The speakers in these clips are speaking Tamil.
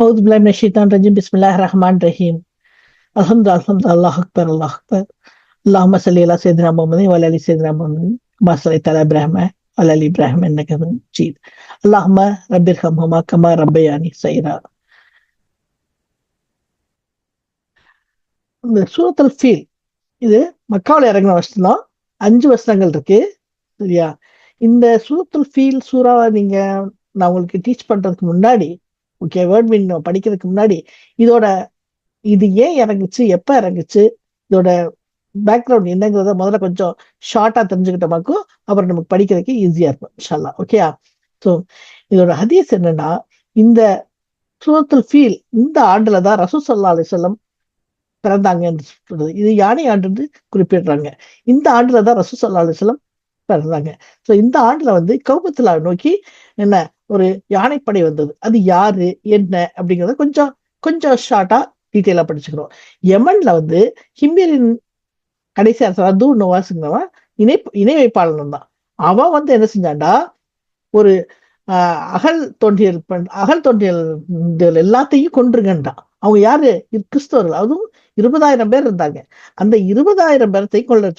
அவுது பிலாம் நஷீதான் ரஜிம் பிஸ்மில்லா ரஹ்மான் ரஹீம் அலமது அலமது அல்லாஹ் அக்பர் அல்லாஹ் அக்பர் அல்லாஹ் சலி அல்லா சேதுரா முகமதி வலி அலி சேதுரா முகமதி மாசலை தலா இப்ராஹிம அல் அலி இப்ராஹிம் என்ன கவன் சீத் அல்லாஹ்ம ரபிர் ஹம்ஹமா கமா ரப்பயானி சைரா இந்த சூரத்தல் ஃபீல் இது மக்காவில் இறங்கின வருஷம் தான் அஞ்சு வருஷங்கள் இருக்கு. சரியா? இந்த சூரத்துல் ஃபீல் சூறாவை நீங்க நான் உங்களுக்கு டீச் பண்றதுக்கு முன்னாடி ஓகே வேர்ட் மீன் படிக்கிறதுக்கு முன்னாடி இதோட இது ஏன் இறங்குச்சு எப்ப இறங்குச்சு இதோட பேக்ரவுண்ட் என்னங்கிறத முதல்ல கொஞ்சம் ஷார்ட்டா தெரிஞ்சுக்கிட்டோமாக்கும் அப்புறம் நமக்கு படிக்கிறதுக்கு ஈஸியா இருக்கும் இன்ஷால்லா ஓகே ஸோ இதோட ஹதீஸ் என்னன்னா இந்த சூரத்துல் ஃபீல் இந்த ஆண்டுல தான் ரசூசல்லா அலிசல்லம் பிறந்தாங்க என்று சொல்றது. இது யானை ஆண்டு குறிப்பிடுறாங்க. இந்த ஆண்டுல தான் ரசூசல்லா அலிசல்லம் பிறந்தாங்க. ஸோ இந்த ஆண்டுல வந்து கௌபத்துல நோக்கி என்ன ஒரு யானைப்படை வந்தது. அது யாரு? என்ன? அப்படிங்கிறத கொஞ்சம் கொஞ்சம் ஷார்ட்டா டீட்டெயிலா படிச்சுக்கிறோம். யமன்ல வந்து ஹிம்பியரின் கடைசி அரசர் அது நோவாசுங்கிறவன் இணை இணை வைப்பாளன் தான். அவன் வந்து என்ன செஞ்சான்டா? ஒரு அகல் தோன்றியல் அகல் தோன்றியல் எல்லாத்தையும் கொன்றுங்கண்டான் அவங்க யாரு? கிறிஸ்தவர்கள். அதுவும் இருபதாயிரம் பேர் இருந்தாங்க. அந்த இருபதாயிரம் பேரத்தை கொள்ள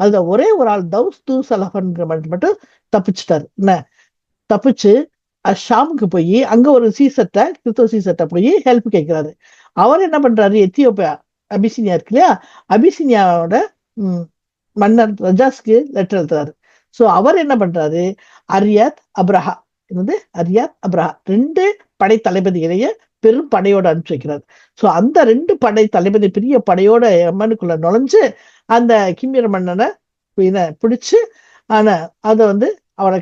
அதுல ஒரே ஒரு ஆள் தௌஸ் தூ சலஹன்கிற மட்டும் தப்பிச்சிட்டாரு. என்ன? தப்பிச்சு ஷாமுக்கு போய் அங்க ஒரு சீசத்தை கிறிஸ்தவ சீசத்தை போய் ஹெல்ப் கேட்கிறாரு அவர் என்ன பண்றாரு? எத்தியோப்பியா அபிசினியா இருக்கு இல்லையா? அபிசினியாவோட மன்னர் ரஜாஸ்க்கு லெட்டர் எழுதுறாரு. சோ அவர் என்ன பண்றாரு? அரியாத் அப்ரஹா என்னது? அரியாத் அப்ரஹா. ரெண்டு படை தளபதிகளையே பெரும் படையோட அனுப்பிச்சு வைக்கிறார். சோ அந்த ரெண்டு படை தளபதி பெரிய படையோட அம்மனுக்குள்ள நுழைஞ்சு அந்த கிம்மியர் மன்னனை பிடிச்சு ஆனா அதை வந்து அவரை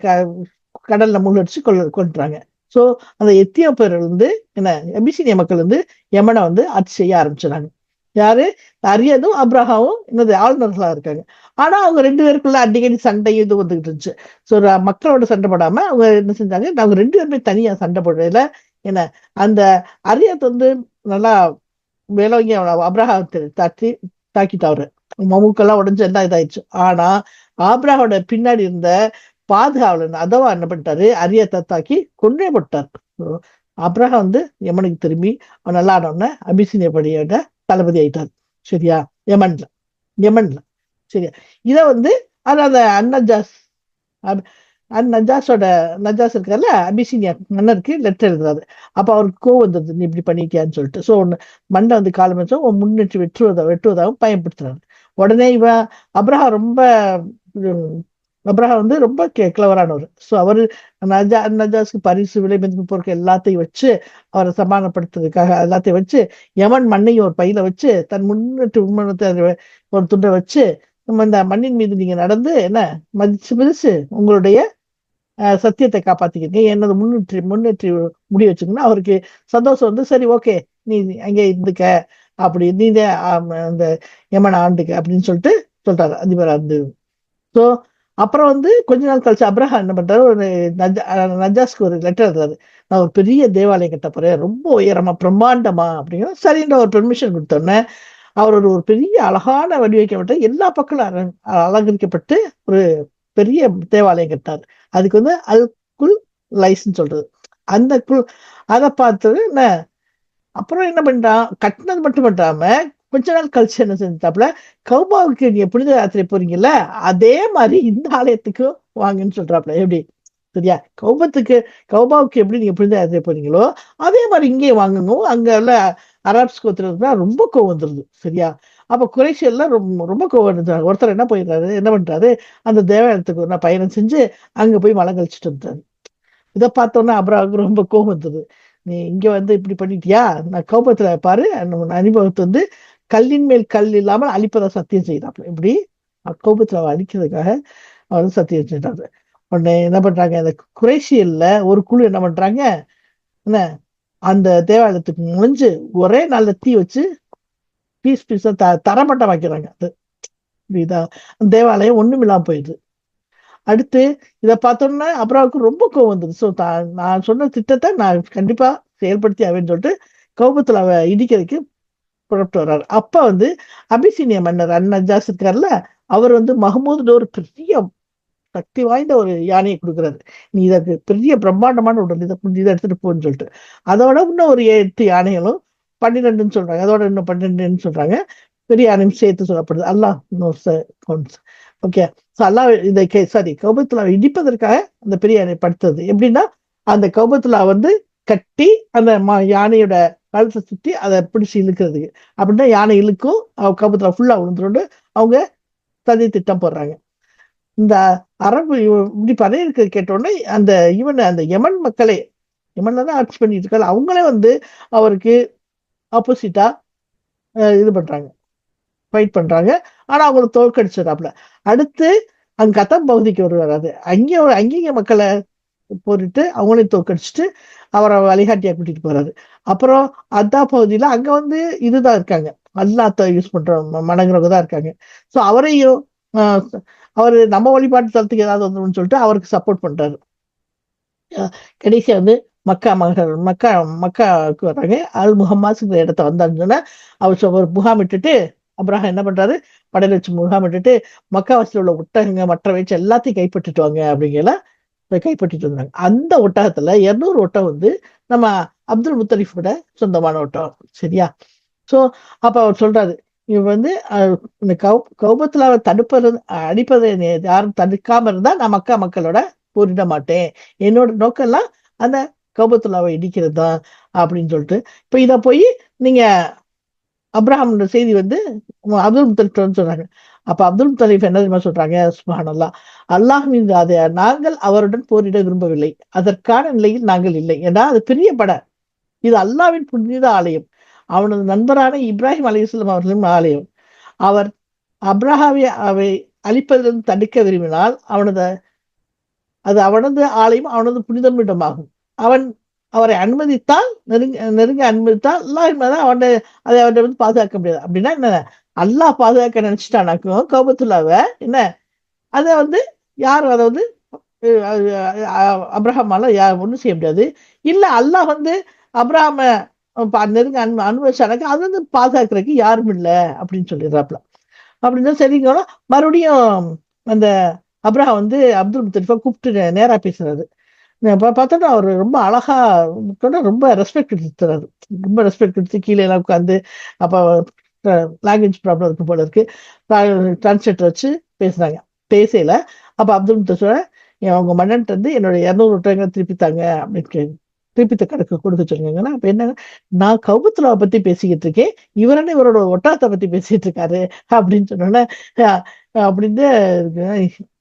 கடல்ல முள்ளடிச்சு கொள்ள கொண்டுறாங்க ஸோ அந்த எத்தியோப்பியர் வந்து என்ன எபிசினிய மக்கள் வந்து யமனை வந்து ஆட்சி செய்ய ஆரம்பிச்சிடாங்க யாரு? அரியதும் அப்ரஹாவும் என்னது ஆளுநர்களா இருக்காங்க. ஆனா அவங்க ரெண்டு பேருக்குள்ள அடிக்கடி சண்டை இது வந்துகிட்டு இருந்துச்சு. ஸோ மக்களோட சண்டை போடாம அவங்க என்ன செஞ்சாங்க அவங்க ரெண்டு பேருமே தனியா சண்டை போடுறதுல என்ன அந்த அரியத் வந்து நல்லா வேலவங்க அப்ரஹாத்தை தாக்கி தாக்கிட்டாரு. மமுக்கெல்லாம் உடஞ்சு எல்லாம் இதாயிடுச்சு. ஆனா ஆப்ரஹாவோட பின்னாடி இருந்த பாதுகாவலன் அதவா என்ன பண்ணிட்டாரு? அரிய தத்தாக்கி கொண்டே போட்டார். அப்புறம் வந்து யமனுக்கு திரும்பி அவன் நல்லா ஆனோடனே அபிசினிய படியோட தளபதி ஆயிட்டார். சரியா? யமன்ல யமன்ல. சரியா? இத வந்து அது அந்த அன்னஜாஸ் நஜாஸோட நஜாஸ் இருக்கார்ல அபிசினியா மன்னருக்கு லெட்டர் எழுதுறாரு. அப்ப அவருக்கு கோவம் வந்தது நீ இப்படி பண்ணிக்கியான்னு சொல்லிட்டு. ஸோ ஒன்று மண்டை வந்து காலம் வச்சா உன் முன்னேற்றி வெற்றுவதா வெட்டுவதாகவும் பயன்படுத்துறாரு. உடனே இவன் அப்ரஹா ரொம்ப அப்ரஹா வந்து ரொம்ப கிளவரானவர் ஸோ அவரு நஜா நஜாஸ்க்கு பரிசு விலை மதிப்பு பொருட்கள் எல்லாத்தையும் வச்சு அவரை சமாதானப்படுத்துறதுக்காக எல்லாத்தையும் வச்சு யமன் மண்ணையும் ஒரு பையில வச்சு தன் முன்னேற்று உண்மனத்தை ஒரு துண்டை வச்சு நம்ம இந்த மண்ணின் மீது நீங்க நடந்து என்ன மதிச்சு மதிச்சு உங்களுடைய சத்தியத்தை காப்பாத்திக்கிறீங்க. என்னது முன்னேற்றி முன்னேற்றி முடி வச்சுக்கணும் அவருக்கு சந்தோஷம் வந்து சரி ஓகே நீ அங்கே இருந்துக்க அப்படி நீ அந்த யமன் ஆண்டுக்க அப்படின்னு சொல்லிட்டு சொல்றாரு அதிபர் வந்து ஸோ அப்புறம் வந்து கொஞ்ச நாள் கழிச்சு அப்ரஹா என்ன பண்றாரு? ஒரு நஜாஸ்க்கு ஒரு லெட்டர் எழுதுறாரு. நான் ஒரு பெரிய தேவாலயம் கட்ட போறேன் ரொம்ப உயரமா பிரம்மாண்டமா அப்படிங்கிற சரின்ற ஒரு பெர்மிஷன் கொடுத்தோன்னே அவர் ஒரு ஒரு பெரிய அழகான வடிவமைக்கப்பட்ட எல்லா பக்கமும் அலங்கரிக்கப்பட்டு ஒரு பெரிய தேவாலயம் கட்டார் அதுக்கு வந்து அல் குல் லைஸ்ன்னு சொல்றது. அந்த குல் அதை பார்த்தது என்ன? அப்புறம் என்ன பண்ணிட்டான் கட்டினது மட்டும் பண்றாம கொஞ்ச நாள் கழிச்சு என்ன செஞ்சாப்புல கௌபாவுக்கு நீங்க புனித யாத்திரை போறீங்கல்ல அதே மாதிரி இந்த ஆலயத்துக்கும் வாங்கன்னு சொல்றாப்புல. எப்படி? சரியா? கௌபத்துக்கு கௌபாவுக்கு எப்படி நீங்க புனித யாத்திரை போறீங்களோ அதே மாதிரி இங்கேயே வாங்கணும். அங்க உள்ள அராப்ஸ் கோத்திரத்துனா ரொம்ப கோவம் வந்துருது. சரியா? அப்ப குறைஷியல்ல ரொம்ப ரொம்ப கோவம் இருந்தாங்க ஒருத்தர் என்ன போயிடுறாரு? என்ன பண்றாரு? அந்த தேவாலயத்துக்கு நான் பயணம் செஞ்சு அங்க போய் மலம் கழிச்சுட்டு இருந்தாரு இதை பார்த்தோன்னா அப்புறம் ரொம்ப கோவம் வந்தது நீ இங்க வந்து இப்படி பண்ணிட்டியா? நான் கோபத்துல பாரு அனுபவத்தை வந்து கல்லின் மேல் கல் இல்லாமல் அழிப்பதை சத்தியம் செய்யறாப்புல இப்படி கோபத்துல அழிக்கிறதுக்காக அவர் சத்தியம் செஞ்சாரு உடனே என்ன பண்றாங்க இந்த குரேஷியல்ல ஒரு குழு என்ன பண்றாங்க என்ன அந்த தேவாலயத்துக்கு முடிஞ்சு ஒரே நாள்ல தீ வச்சு பீஸ் பீஸா த தரமட்டம் வைக்கிறாங்க அது புரியுதா? தேவாலயம் ஒண்ணும் இல்லாம போயிடுது. அடுத்து இதை பார்த்தோம்னா அப்புறம் ரொம்ப கோவம் வந்தது ஸோ நான் சொன்ன திட்டத்தை நான் கண்டிப்பா செயல்படுத்தி ஆவேன்னு சொல்லிட்டு கோபத்துல அவ இடிக்கிறதுக்கு புறப்பட்டு வர்றாரு. அப்ப வந்து அபிசீனிய மன்னர் அன்னஜாஸ் இருக்கார்ல அவர் வந்து மஹமூதுட ஒரு பெரிய சக்தி வாய்ந்த ஒரு யானையை கொடுக்குறாரு. நீ இதற்கு பெரிய பிரம்மாண்டமான உடல் இதை இதை எடுத்துட்டு போன்னு சொல்லிட்டு. அதோட இன்னும் ஒரு எட்டு யானைகளும் பன்னிரெண்டுன்னு சொல்றாங்க. அதோட இன்னும் பன்னிரெண்டுன்னு சொல்றாங்க. பெரிய யானையும் சேர்த்து சொல்லப்படுது. அல்லாஹ் ஓகே. ஸோ அல்லாஹ் இதை சாரி கௌபத்துலாவை இடிப்பதற்காக அந்த பெரிய யானை படுத்தது. எப்படின்னா அந்த கௌபத்துலா வந்து கட்டி அந்த யானையோட கழுத்தை சுத்தி அதை பிடிச்சி இழுக்கிறதுக்கு. அப்படின்னா யானை இழுக்கும் கபத்துல ஃபுல்லா விழுந்துருண்டு அவங்க சதி திட்டம் போடுறாங்க. இந்த அரபு இவ- இப்படி படையிருக்கு கேட்டோடனே அந்த இவன் அந்த யமன் மக்களே யமன்ல தான் ஆட்சி பண்ணிட்டு இருக்காங்க அவங்களே வந்து அவருக்கு ஆப்போசிட்டா இது பண்றாங்க. ஃபைட் பண்றாங்க. ஆனா அவங்களை தோற்கடிச்சிடறாப்புல அடுத்து அங்க கத்தம் பகுதிக்கு வருவார் அது. அங்கே அங்கேங்க மக்களை போட்டுட்டு அவங்களையும் தோக்கடிச்சுட்டு அவரை வழிகாட்டியா கூட்டிட்டு போறாரு. அப்புறம் அதா பகுதியில அங்க வந்து இதுதான் இருக்காங்க. அல்லாத்த யூஸ் பண்ற மடங்குறவங்க தான் இருக்காங்க. சோ அவரையும் ஆஹ், அவரு நம்ம வழிபாட்டு தளத்துக்கு ஏதாவது வந்துடும் சொல்லிட்டு அவருக்கு சப்போர்ட் பண்றாரு. கடைசியா வந்து மக்கா மகர் மக்கா மக்காவுக்கு வர்றாங்க. அல் முகம்மாசுங்கிற இடத்த வந்தான்னு சொன்னா அவர் ஒரு முகாமிட்டுட்டு அப்ராஹம் என்ன பண்றாரு? படையில வச்சு முகாமிட்டுட்டு மக்காவாசியில் உள்ள ஒட்டகங்க மற்ற வச்சு எல்லாத்தையும் கைப்பற்றிட்டு வாங்க அப்படிங்கிற கைப்பற்றிட்டு வந்தாங்க. அந்த ஒட்டகத்துல இருநூறு ஒட்டகம் வந்து நம்ம அப்துல் முத்தலிஃபோட சொந்தமான ஒட்டகம் சரியா? சோ அப்ப அவர் சொல்றாரு இவன் வந்து இந்த கௌ கௌபத்துல தடுப்பது அடிப்பதை யாரும் தடுக்காம இருந்தா நான் மக்கா மக்களோட போரிட மாட்டேன். என்னோட நோக்கம் எல்லாம் அந்த கௌபத்துலாவை இடிக்கிறது தான் அப்படின்னு சொல்லிட்டு. இப்ப இத போய் நீங்க அப்ரஹாம் செய்தி வந்து அப்துல் முத்தலிஃப் சொல்றாங்க அப்ப அப்துல் தலீப் என்ன தெரியுமா சொல்றாங்க? சுபானல்லா அல்லாஹ் மீது அதை நாங்கள் அவருடன் போரிட விரும்பவில்லை. அதற்கான நிலையில் நாங்கள் இல்லை. ஏன்னா அது பெரிய பட. இது அல்லாவின் புனித ஆலயம். அவனது நண்பரான இப்ராஹிம் அலிஸ்லாம் அவர்களின் ஆலயம். அவர் அப்ரஹாவை அவை அழிப்பதிலிருந்து தடுக்க விரும்பினால் அவனது அது அவனது ஆலயம் அவனது புனிதம் இடமாகும். அவன் அவரை அனுமதித்தால் நெருங்க நெருங்க அனுமதித்தால் அல்லாஹ் தான் அவனை அதை அவர்கிட்ட வந்து பாதுகாக்க முடியாது. அப்படின்னா என்ன? அல்லாஹ் பாதுகாக்க நினைச்சிட்டானாக்கும் கௌபத்துல்லாவை என்ன? அதை வந்து யாரும் அதை வந்து அப்ரஹாமால யா ஒன்றும் செய்ய முடியாது. இல்ல அல்லாஹ் வந்து அப்ரஹாம நெருங்க அன்பு அனுபவிச்சானாக்க அது வந்து பாதுகாக்கிறதுக்கு யாரும் இல்ல அப்படின்னு சொல்லிடுறாப்ல. அப்படின்னா சரிங்க. மறுபடியும் அந்த அப்ரஹா வந்து அப்துல் முத்தரிஃபா கூப்பிட்டு நேரா பேசுறாரு. அப்ப பார்த்தோன்னா அவர் ரொம்ப அழகா கூட ரொம்ப ரெஸ்பெக்ட் எடுத்துறாரு. ரொம்ப ரெஸ்பெக்ட் எடுத்து கீழே எல்லாம் உட்காந்து அப்ப லாங்குவேஜ் ப்ராப்ளம் இருக்கு போல இருக்கு. டிரான்ஸ்லேட்டர் வச்சு பேசுறாங்க. பேசையில. அப்ப அப்துல் முத்தலிஃப் சொல்ற, அவங்க மன்னன் வந்து என்னோட இரநூறு ஒட்டகங்களை திருப்பி தாங்க அப்படின்னு திருப்பித்த திருப்பி கணக்கு கொடுக்க சொல்லுங்கன்னா அப்ப என்ன நான் கவுத்துலாவை பத்தி பேசிக்கிட்டு இருக்கேன். இவரன்னு இவரோட ஒட்டாரத்தை பத்தி பேசிட்டு இருக்காரு? அப்படின்னு சொன்னோன்னே அப்படின்னு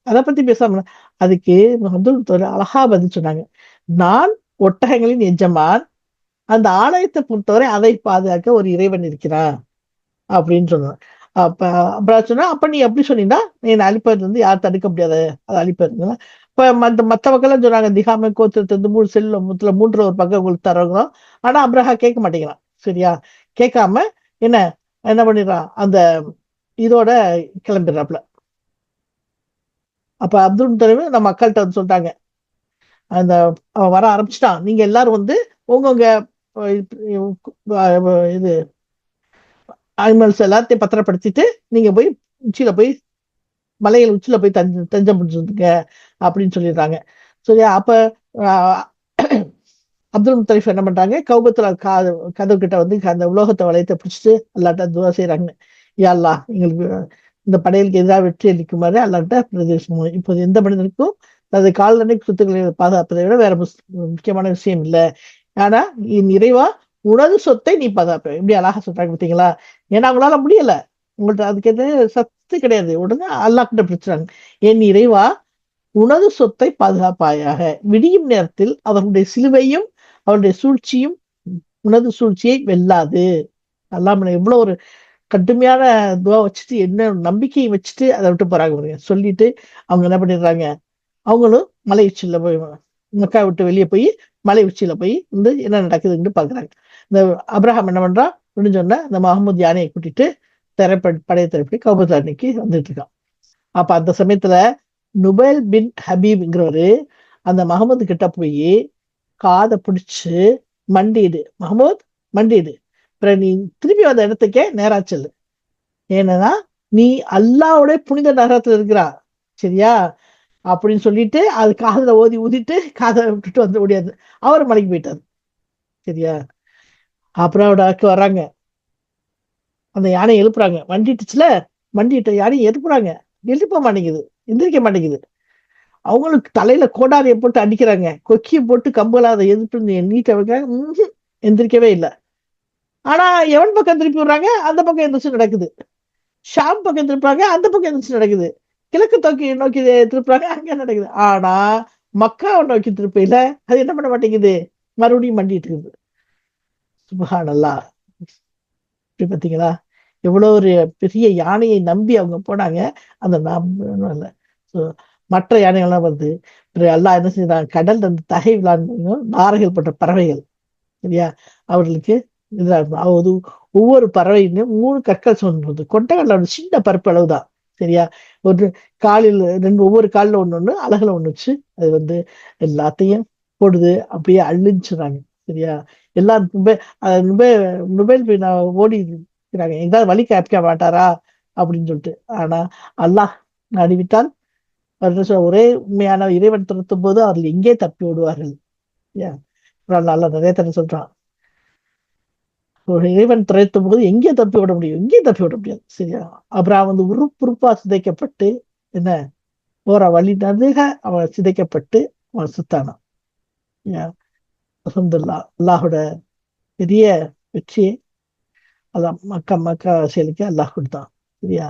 அதை பத்தி பேசாம அதுக்கு அப்துல் முத்தவர் அழகா பதில் சொன்னாங்க. நான் ஒட்டகங்களின் எஜமான். அந்த ஆலயத்தை பொறுத்தவரை அதை பாதுகாக்க ஒரு இறைவன் இருக்கிறான். அப்படின்னு சொன்னாங்க. அப்ப அப்புறம் சொன்னா அப்ப நீ எப்படி சொன்னீங்கன்னா நீ அழிப்பது வந்து யார் தடுக்க முடியாது. அதை அழிப்பதுங்களா இப்ப மத்த மத்த சொன்னாங்க திகாமை கோத்திரத்திலிருந்து மூணு செல்ல முத்துல மூன்று ஒரு பக்கம் உங்களுக்கு தரவங்களும் ஆனா அப்ரஹா கேட்க மாட்டேங்கிறான். சரியா? கேட்காம என்ன என்ன பண்ணிடுறான்? அந்த இதோட கிளம்பிடுறாப்ல அப்ப அப்துல் தலைவர் நம்ம மக்கள்கிட்ட வந்து சொல்லிட்டாங்க. அந்த அவன் வர ஆரம்பிச்சிட்டான். நீங்க எல்லாரும் வந்து உங்கவுங்க இது அனிமல்ஸ் எல்லாத்தையும் பத்திரப்படுத்திட்டு நீங்க போய் உச்சியில போய் மலையில் உச்சியில போய் தஞ்ச தஞ்சம் பிடிச்சிருந்துங்க அப்படின்னு சொல்லிடுறாங்க. சரியா? அப்ப அப்துல் முத்தலிஃப் என்ன பண்றாங்க? கௌபத்துல கா கதவு கிட்ட வந்து அந்த உலோகத்தை வளையத்தை பிடிச்சிட்டு அல்லாட்ட துவா செய்யறாங்க யாழ்லா எங்களுக்கு இந்த படையலுக்கு எதிராக வெற்றி அளிக்குமாறு அல்லாட்ட பிரதேசம். இப்போது எந்த மனிதனுக்கும் தனது கால்நடை சொத்துக்களை பாதுகாப்பதை விட வேற முக்கியமான விஷயம் இல்லை. ஆனா என் இறைவா உனது சொத்தை நீ பாதுகாப்ப இப்படி அழகா சொல்றாங்க பார்த்தீங்களா? ஏன்னா அவங்களால முடியல. உங்கள்ட்ட அதுக்கு எது? சத்து கிடையாது. உடனே அல்லாஹ் கிட்ட பிடிச்சாங்க என் இறைவா உனது சொத்தை பாதுகாப்பாயாக. விடியும் நேரத்தில் அவர்களுடைய சிலுவையும் அவருடைய சூழ்ச்சியும் உனது சூழ்ச்சியை வெல்லாது. அல்லாம எவ்வளவு ஒரு கடுமையான துவா வச்சுட்டு என்ன நம்பிக்கையை வச்சுட்டு அதை விட்டு போறாங்க பாருங்க. சொல்லிட்டு அவங்க என்ன பண்ணிடுறாங்க? அவங்களும் மலை உச்சியில போய் மக்கா விட்டு வெளியே போய் மலை உச்சியில போய் வந்து என்ன நடக்குதுன்னு பாக்குறாங்க இந்த அப்ரஹாம் என்ன பண்றான் அப்படின்னு சொன்ன இந்த மஹமூத் யானையை கூட்டிட்டு திரைப்பட படைய திரைப்படி கௌபத் வந்துட்டு இருக்கான். அப்ப அந்த சமயத்துல நுபேல் பின் ஹபீப்ங்கிறவரு அந்த மஹமூத் கிட்ட போய் காதை பிடிச்சு மண்டிடு மஹமூத் மண்டிடு அப்புறம் நீ திருப்பி வந்த இடத்துக்கே நேரா செல்லு ஏன்னா நீ அல்லாவுடைய புனித நகரத்துல இருக்கிறா சரியா? அப்படின்னு சொல்லிட்டு அது காதுல ஓதி ஊதிட்டு காதல விட்டுட்டு வந்து முடியாது அவர் மலைக்கு போயிட்டாரு. சரியா? அப்புறம் அவடாக்கு வர்றாங்க. அந்த யானை எழுப்புறாங்க. வண்டிட்டுச்சுல வண்டிட்ட யானையை எழுப்புறாங்க. எழுப்ப மாட்டேங்குது. எந்திரிக்க மாட்டேங்குது. அவங்களுக்கு தலையில கோடாரியை போட்டு அடிக்கிறாங்க. கொக்கியை போட்டு கம்பலாத அதை எதிர்ப்பு நீட்ட வைக்க எந்திரிக்கவே இல்லை. ஆனா எவன் பக்கம் திருப்பி விடுறாங்க? அந்த பக்கம் எந்திரிச்சு நடக்குது. ஷாம் பக்கம் திருப்புறாங்க. அந்த பக்கம் எந்திரிச்சு நடக்குது. கிழக்கு தோக்கி நோக்கி திருப்புறாங்க. அங்க நடக்குது. ஆனா மக்காவை நோக்கி திருப்பையில அது என்ன பண்ண மாட்டேங்குது? மறுபடியும் மண்டிட்டு இருக்குது சுபகானல்லா. இப்படி பார்த்தீங்களா? எவ்வளவு ஒரு பெரிய யானையை நம்பி அவங்க போனாங்க. அந்த நம்ப ஸோ மற்ற யானைகள்லாம் வந்து பிறகு எல்லாம் என்ன செய்யறாங்க கடல் அந்த தகை விளாண்டு நாரைகள் போட்ட பறவைகள். சரியா? அவர்களுக்கு இதா இருக்கும். ஒவ்வொரு பறவையுமே மூணு கற்கள் சொன்னது கொண்டகடல ஒரு சின்ன பருப்பு அளவுதான். சரியா? ஒரு காலில் ரெண்டு ஒவ்வொரு காலில் ஒண்ணு ஒண்ணு அழகுல ஒண்ணு வச்சு அது வந்து எல்லாத்தையும் போடுது. அப்படியே அழிஞ்சுறாங்க சரியா? எல்லாம் நுபே நுபேல் நான் ஓடி இருக்கிறாங்க எதாவது வழி கேட்க மாட்டாரா? அப்படின்னு சொல்லிட்டு. ஆனா அல்லாஹ் நாடிவிட்டால் ஒரே உண்மையான இறைவன் துரத்தும் போது அவர்கள் எங்கே தப்பி விடுவார்கள் நல்லா நிறைய தடவை சொல்றான். ஒரு இறைவன் துரைத்தும் போது எங்கே தப்பி விட முடியும்? எங்கே தப்பி விட முடியாது. சரியா? அப்புறம் வந்து உறுப்புறுப்பா சிதைக்கப்பட்டு என்ன? போற வழி நடுக அவன் சிதைக்கப்பட்டு அவன் சுத்தானான். ஏன் அல்லாஹோட பெரிய வெற்றியை அதான் மக்கா மக்கா செயலுக்கு அல்லாஹ் கொடுத்தான். சரியா?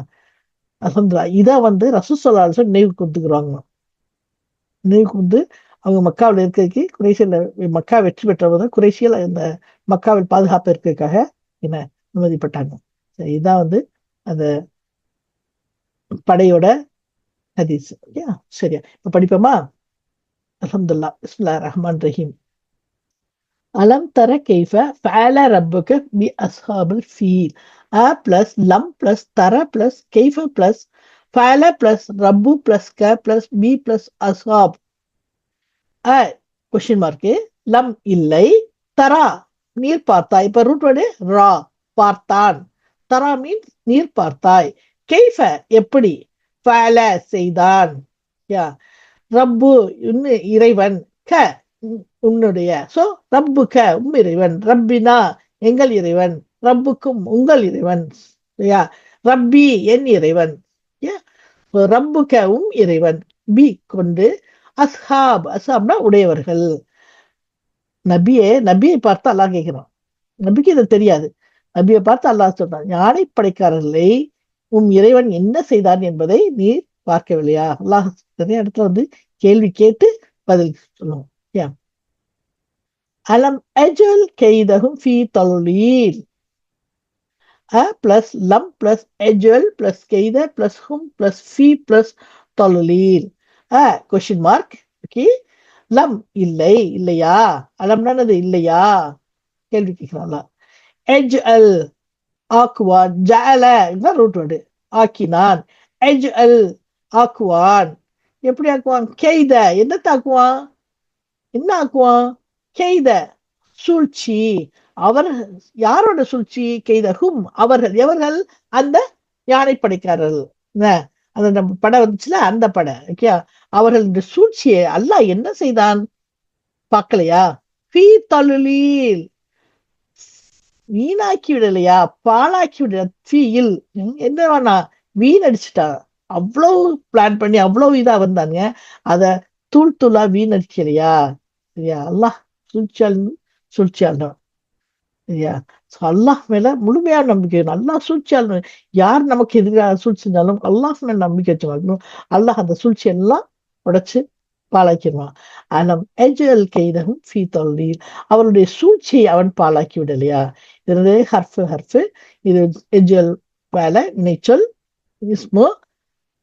அல்ஹம்துலில்லாஹ் இதை வந்து ரசூசல்லா நினைவு கொடுத்துக்கிறாங்க நினைவு வந்து அவங்க மக்காவில் இருக்கைக்கு குறைசியில் மக்கா வெற்றி பெற்றவங்க குறைசியில் இந்த மக்காவில் பாதுகாப்பு இருக்கிறதுக்காக என்ன அனுமதிப்பட்டாங்க. சரி, இதான் வந்து அந்த படையோட ஹதீஸ். ஓகே சரியா. இப்ப படிப்போமா? அல்ஹம்துலில்லா இஸ்லா ரஹ்மான் ரஹீம். அலம் தர கேஃப ஃபேல ரப்புக்கு பி அஸ்ஹாபில் ஃபீல் அ பிளஸ் லம் பிளஸ் தர பிளஸ் கேஃப பிளஸ் ஃபேல பிளஸ் ரப்பு பிளஸ் க பிளஸ் பி பிளஸ் அஸ்ஹாப் அ கொஷின் மார்க்கு லம் இல்லை. தரா நீர் பார்த்தாய். இப்ப ரூட் வேர்டு ரா பார்த்தான். தரா மீன்ஸ் நீர் பார்த்தாய். கைஃப எப்படி؟ ஃபேல செய்தான். யா ரப்பு இன்னு இறைவன். க உன்னுடைய. சோ ரப்புக உம் இறைவன். ரப்பினா எங்கள் இறைவன். ரப்புக்கும் உங்கள் இறைவன். இல்லையா ரப்பி என் இறைவன். யா ரப்புக உம் இறைவன். பி கொண்டு அஸ்ஹாப். அஸ்ஹாப்னா உடையவர்கள். நபியே நபியை பார்த்து அல்லாஹ் கேட்கிறோம் நபிக்கு இது தெரியாது. நபியை பார்த்து அல்லாஹ் சொல்றான் யானை படைக்காரர்களை உம் இறைவன் என்ன செய்தான் என்பதை நீ பார்க்கவில்லையா? அல்லாஹ் நிறைய இடத்துல வந்து கேள்வி கேட்டு பதில் சொல்லுவோம் யா அலம் அஜல் கைதகும் ஃபி தலுலீல் அ பிளஸ் லம் பிளஸ் அஜல் ப்ளஸ் கெய்த ப்ளஸ் ஹும் பிளஸ் ஃபி ப்ளஸ் தலுலீல் அ கொஸ்டின் மார்க் ஓகே லம் இல்லை இல்லையா அலம் அலம்னானது இல்லையா கேள்வி கேட்கிறாங்களா எஜ் அல் ஆக்குவான் ஜால இதுதான் ரூட் வேர்டு ஆக்கினான் எஜ் அல் ஆக்குவான் எப்படி ஆக்குவான் கெய்த என்னத்த ஆக்குவான் என்ன ஆக்குவான் கெய்த சூழ்ச்சி. அவர் யாரோட சூழ்ச்சி? கெய்த ஹும் அவர்கள். எவர்கள்? அந்த யானை படைக்காரர்கள் என்ன? அந்த நம்ம படம் வந்துச்சுல அந்த படம் ஓகே? அவர்கள் இந்த சூழ்ச்சியை அல்லாஹ் என்ன செய்தான்? பார்க்கலையா? ஃபீ தலுலீல். வீணாக்கி விடலையா? பாழாக்கி விடல. தீயில் என்ன வேணா? வீணடிச்சுட்டான் அவ்வளவு பிளான் பண்ணி அவ்வளவு இதா வந்தாங்க அத தூள் தூளா வீணடிக்கலையா சரியா அல்லாஹ் சூழ்ச்சியால் சூழ்ச்சியால் சரியா ஸோ அல்லாஹ் மேல முழுமையான நம்பிக்கை வேணும். அல்லாஹ் சூழ்ச்சியால் யார் நமக்கு எதிராக சூழ்ச்சி செஞ்சாலும் அல்லாஹ் மேல நம்பிக்கை வச்சுக்கணும் அல்லாஹ் அந்த சூழ்ச்சி எல்லாம் உடைச்சு பாழாக்கிடுவான். அலம் எஜல் கைதகும் ஃபீ அவருடைய சூழ்ச்சியை அவன் பாழாக்கி விடலையா? இது ஹர்ஃபு ஹர்ஃபு. இது எஜல் வேலை நீச்சல் இஸ்மு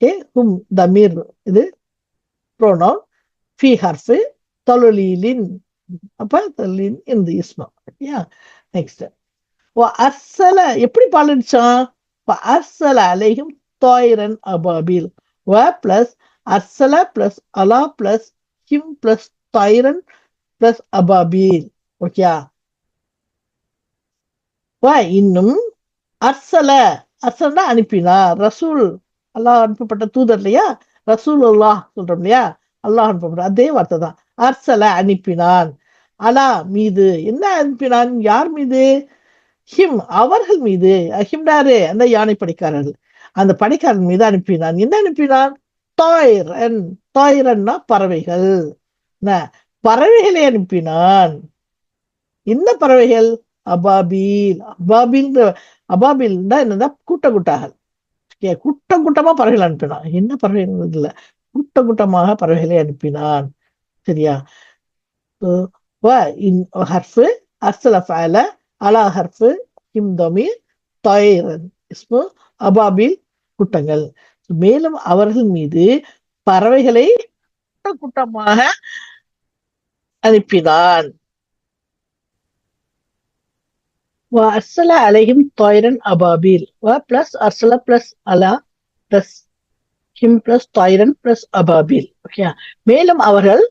ஏ ஹும் தமீர் இது ப்ரோனோ ஃபி ஹர்ஃபு. தொலுலீலின் அப்ப தொலீன் இந்த யா நெக்ஸ்ட் ஓ அர்சல எப்படி பாலடிச்சான் அர்சல அலையும் தாயிரன் அபாபில். வ பிளஸ் அர்சல பிளஸ் அலா பிளஸ் ஹிம் பிளஸ் தாயிரன் பிளஸ் அபாபில். ஓகே. வ இன்னும் அர்சல அர்சல்னா அனுப்பினார் ரசூல் அல்லாஹ் அனுப்பப்பட்ட தூதர் இல்லையா? ரசூல் அல்லாஹ் சொல்றோம் இல்லையா? அல்லாஹ் அனுப்பப்பட்ட அதே வார்த்தை தான். அர்சலை அனுப்பினான். அலா மீது என்ன அனுப்பினான்? யார் மீது? ஹிம் அவர்கள் மீது. ஹிம்டாரு அந்த யானை படைக்காரர்கள். அந்த படைக்காரன் மீது அனுப்பினான். என்ன அனுப்பினான்? தாயிரன். தாயிரன்னா பறவைகள். என்ன? பறவைகளை அனுப்பினான். என்ன பறவைகள்? அபாபீல். அபாபில் அபாபீல்னா என்னன்னா கூட்ட கூட்டாக கூட்டம் கூட்டமா பறவைகள் அனுப்பினான். என்ன பறவைகள்? இல்ல. கூட்ட கூட்டமாக பறவைகளை அனுப்பினான். சரியா? ஹர்ஃபு அர்சல ஃபஅல அலா ஹர்ஃபு ஹிம் தமீர் தாயிரன் இஸ்மு அபாபில் கூட்டங்கள். மேலும் அவர்கள் மீது பறவைகளை கூட்ட கூட்டமாக அனுப்பினான். அர்சல அலையும் தாயிரன் அபாபில். வ பிளஸ் அர்சல பிளஸ் அலா பிளஸ் ஹிம் பிளஸ் தாயிரன் பிளஸ் அபாபில். ஓகே மேலும் அவர்கள்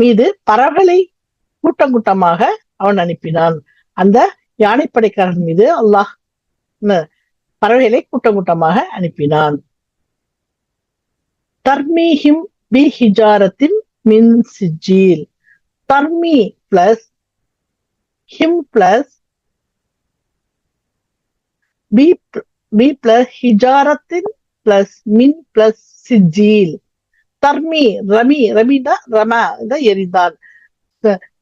மீது பறவைகளை கூட்டம் கூட்டமாக அவன் அனுப்பினான். அந்த யானைப்படைக்காரன் மீது அல்லாஹ் பறவைகளை கூட்டம் கூட்டமாக அனுப்பினான். தர்மீஹிம் பி ஹிஜாரத்தின் மின் சிஜீல் தர்மி பிளஸ் ஹிம் பிளஸ் பி பி பிளஸ் ஹிஜாரத்தின் பிளஸ் மின் பிளஸ் சிஜீல் தர்மி ரமி ரமினா ரமா எரிந்தான்.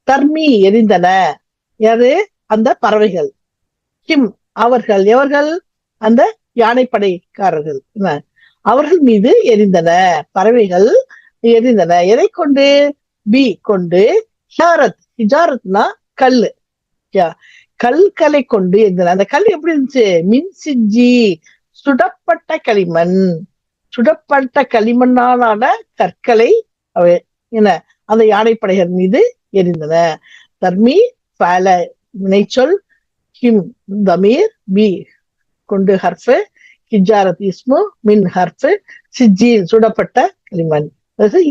தர்மி எரிந்தன. யாரு? அந்த பறவைகள். கிம் அவர்கள். எவர்கள்? அந்த யானைப்படைக்காரர்கள். அவர்கள் மீது எரிந்தன. பறவைகள் எரிந்தன. எதை கொண்டு? பி கொண்டு ஹிஜாரத் ஹிஜாரத்னா கல்லு கல்களை கொண்டு எரிந்தன. அந்த கல் எப்படி இருந்துச்சு? மின் சுடப்பட்ட களிமண். சுடப்பட்ட களிமண்ணாலான கற்களை அவை என்ன அந்த யானைப்படைகள் மீது எரிந்தன. தர்மி பால வினைச்சொல் கிம் தமீர் பி கொண்டு ஹர்ஃபு கிஜாரத் இஸ்மு மின் ஹர்ஃபு சிஜில் சுடப்பட்ட களிமண்.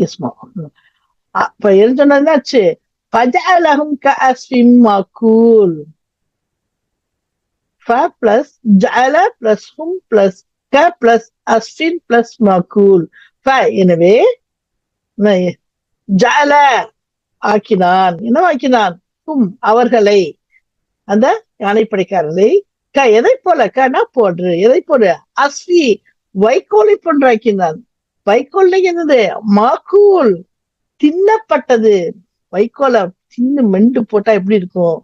இஸ்மு. அப்ப எரிஞ்சொன்னாச்சு பஜாலகும் கஸ்விம் மகூல் ஃப பிளஸ் ஜஅல பிளஸ் ஹும் பிளஸ் க பிளஸ் அஸ்ஃபின் பிளஸ் மகூல் எனவே ஜல ஆக்கினான். என்ன ஆக்கினான்? ஹும் அவர்களை. அந்த யானைப்படைக்காரர்களை. க எதை போல? கனா போன்று. எதை போடு அஸ்வி வைக்கோலை போன்று ஆக்கினான் வைக்கோல் என்னது? மாக்கூல். தின்னப்பட்டது. வைக்கோலை தின்னு மெண்டு போட்டா எப்படி இருக்கும்?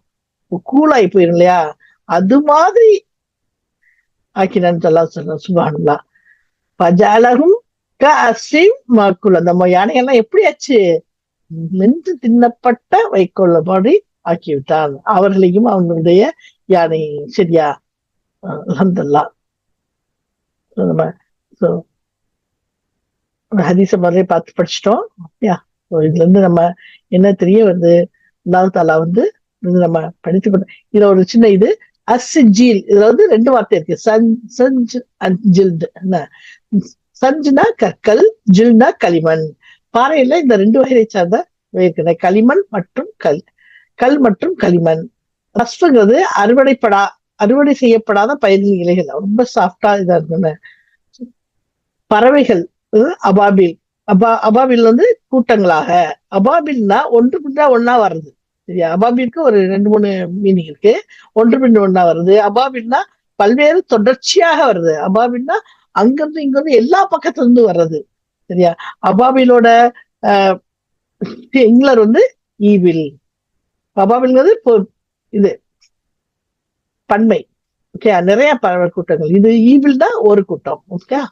கூலாகி போயிடும் இல்லையா? அது மாதிரி ஆக்கினான்னு சொல்ல சொல்றேன் சுபானுல்லா. பஜாலகும் க அஸ்ரீம் மாக்குல். அந்த யானைகள்லாம் எப்படி ஆச்சு மென்று தின்னப்பட்ட வைக்கோல்ல ஆக்கிவிட்டான் அவர்களையும் அவனுடைய யானை சரியா அலமதுல்லா நம்ம ஹதீச மாதிரி பார்த்து படிச்சிட்டோம். யா இதுல இருந்து நம்ம என்ன தெரிய வந்து அல்லாஹ் தாலா வந்து நம்ம படித்து இதுல ஒரு சின்ன இது. அஸ்ஜீல். இதுல வந்து ரெண்டு வார்த்தை இருக்கு. சன் சஞ்ச் ஜில்டு. சஞ்சுனா கற்கள் ஜில்னா களிமண். பாறையில இந்த ரெண்டு வகையை சார்ந்த இருக்கிற களிமண் மற்றும் கல். கல் மற்றும் களிமண். ரஸ்புங்கிறது அறுவடைப்படா அறுவடை செய்யப்படாத பயிரின் இலைகள். ரொம்ப சாஃப்டா இதா இருந்தன பறவைகள் அபாபில். அபா அபாபில் வந்து கூட்டங்களாக. அபாபில்னா ஒன்று பின்னா ஒன்னா வருது சரியா? அபாபிலுக்கு ஒரு ரெண்டு மூணு மீனிங் இருக்கு. ஒன்று பின் ஒன்னா வருது. அபாபின்னா பல்வேறு தொடர்ச்சியாக வருது. அபாபின்னா அங்கிருந்து இங்கிருந்து எல்லா பக்கத்துல இருந்து வர்றது. சரியா? அபாபிலோட ஆஹ் இங்கிலர் வந்து ஈவில் அபாபில்ங்கிறது இது பன்மை. ஓகே? நிறைய கூட்டங்கள். இது ஈவில் தான் ஒரு கூட்டம். ஓகே?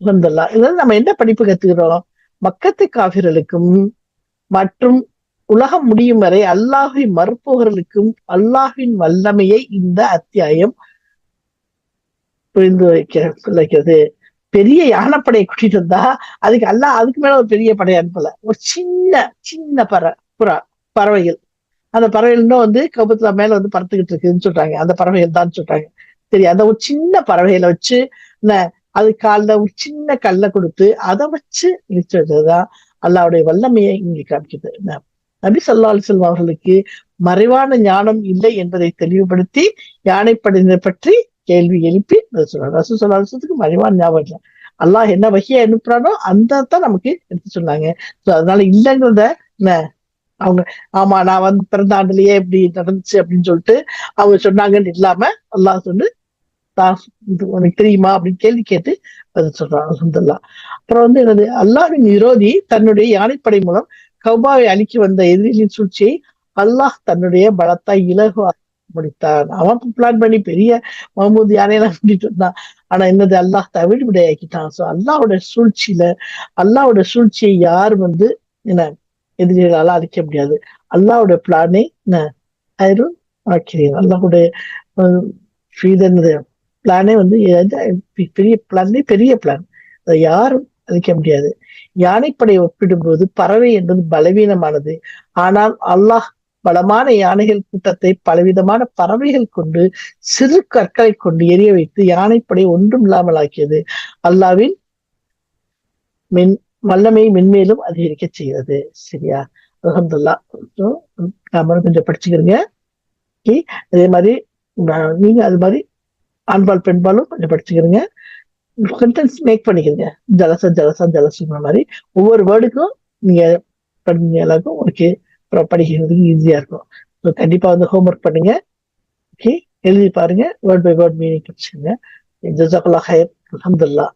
வந்துடலாம் இதில் நம்ம என்ன படிப்பு கத்துக்கிறோம்? மக்கத்து காவிரலுக்கும் மற்றும் உலகம் முடியும் வரை அல்லாஹை மறுப்பவர்களுக்கும் அல்லாஹின் வல்லமையை இந்த அத்தியாயம் புரிந்து வைக்க வைக்கிறது பெரிய யானைப்படையை கூட்டிட்டு வந்தா அதுக்கு அல்லாஹ் அதுக்கு மேல ஒரு பெரிய படையை அனுப்பல. ஒரு சின்ன சின்ன பற புறா பறவைகள். அந்த பறவைகள் வந்து கபத்துல மேல வந்து பறத்துக்கிட்டு இருக்குன்னு சொல்றாங்க. அந்த பறவைகள் தான் சொல்றாங்க. சரி அந்த ஒரு சின்ன பறவைகளை வச்சு அது காலில் ஒரு சின்ன கல்லை கொடுத்து அதை வச்சு இழிச்சு வச்சதுதான் அல்லாவுடைய வல்லமையை இங்கே காமிக்குது. நபி சொல்லா அலிசல்லம் அவர்களுக்கு மறைவான ஞானம் இல்லை என்பதை தெளிவுபடுத்தி யானைப்படையினர் பற்றி கேள்வி எழுப்பி சொல்றாங்க ரசூ சொல்லா அலிசத்துக்கு மறைவான ஞாபகம் இல்லை. அல்லாஹ் என்ன வகையை அனுப்புறானோ அந்த தான் நமக்கு எடுத்து சொன்னாங்க. ஸோ அதனால இல்லைங்கிறத என்ன? அவங்க ஆமா நான் வந்து பிறந்த ஆண்டுலயே இப்படி நடந்துச்சு அப்படின்னு சொல்லிட்டு அவங்க சொன்னாங்கன்னு இல்லாம அல்லாஹ் சொல்லு தான் உனக்கு தெரியுமா அப்படின்னு கேள்வி கேட்டு பதில் சொல்றான். அல்ஹம்துலில்லாஹ். அப்புறம் வந்து என்னது? அல்லாஹ்வின் விரோதி தன்னுடைய யானைப்படை மூலம் கௌபாவை அழிக்க வந்த எதிரிகளின் சூழ்ச்சியை அல்லாஹ் தன்னுடைய பலத்தாய் இலகுவா முடித்தான். அவன் பிளான் பண்ணி பெரிய மஹமூத் யானையெல்லாம் பண்ணிட்டு இருந்தான் ஆனா என்னது அல்லாஹ் தவிடு விடையாக்கிட்டான் சோ அல்லாஹ்வோட சூழ்ச்சியில அல்லாவோட சூழ்ச்சியை யார் வந்து என்ன எதிரிகளால அழிக்க முடியாது. அல்லாவோட பிளானை என்ன ஆயிரும் ஆக்கிறேன் அல்லாஹ்வுடைய என்னது பிளானே வந்து பெரிய பிளானே பெரிய பிளான் அதை யாரும் அழிக்க முடியாது. யானைப்படை ஒப்பிடும்போது பறவை என்பது பலவீனமானது. ஆனால் அல்லாஹ் பலமான யானைகள் கூட்டத்தை பலவிதமான பறவைகள் கொண்டு சிறு கற்களை கொண்டு எரிய வைத்து யானைப்படை ஒன்றும் இல்லாமல் ஆக்கியது. அல்லாவின் மின் வல்லமை மென்மேலும் அதிகரிக்க செய்கிறது. சரியா? அலமதுல்லா கொஞ்சம் படிச்சுக்கிறீங்க. அதே மாதிரி நீங்க அது மாதிரி ஆண்பால் பெண்பாலும் கொஞ்சம் படிச்சுக்கிறீங்க. சென்டென்ஸ் மேக் பண்ணிக்கிறீங்க ஜலச ஜலசம் ஜலசுங்கிற மாதிரி ஒவ்வொரு வேர்டுக்கும் நீங்க படிங்க எல்லாருக்கும் உங்களுக்கு அப்புறம் படிக்கிறதுக்கு ஈஸியா இருக்கும். ஸோ கண்டிப்பா வந்து ஹோம்ஒர்க் பண்ணுங்க. ஓகே எழுதி பாருங்க. வேர்ட் பை வேர்ட் மீனிங் படிச்சுங்க ஜசாக்குல்லா ஹயர் அலமதுல்லா